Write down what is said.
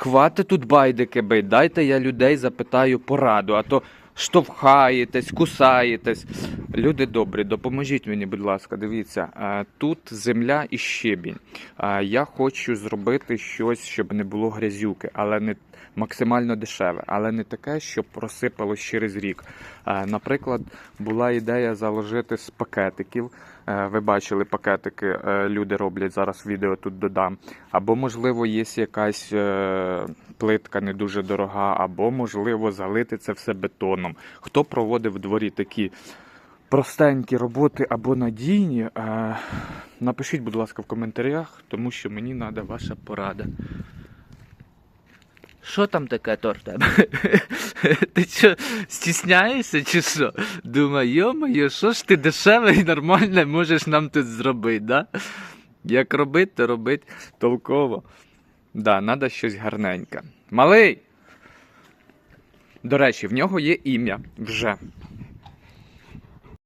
Хватить тут байдики бить, дайте я людей запитаю пораду, а то штовхаєтесь, кусаєтесь. Люди добрі, допоможіть мені, будь ласка, дивіться, е, тут земля і щебінь. Е, Я хочу зробити щось, щоб не було грязюки, але не максимально дешеве, але не таке, щоб просипалось через рік. Е, Наприклад, була ідея заложити з пакетиків. Ви бачили пакетики, люди роблять зараз відео тут додам. Або, можливо, є якась плитка не дуже дорога, або, можливо, залити це все бетоном. Хто проводив в дворі такі простенькі роботи або надійні, напишіть, будь ласка, в коментарях, тому що мені треба ваша порада. Що там таке то в тебе? Ти що, стісняєшся чи що? Думаю, йо-моє, що ж ти дешеве і нормальне можеш нам тут зробити, да? Як робити, то робити толково. Да, треба щось гарненьке. Малий! До речі, в нього є ім'я вже.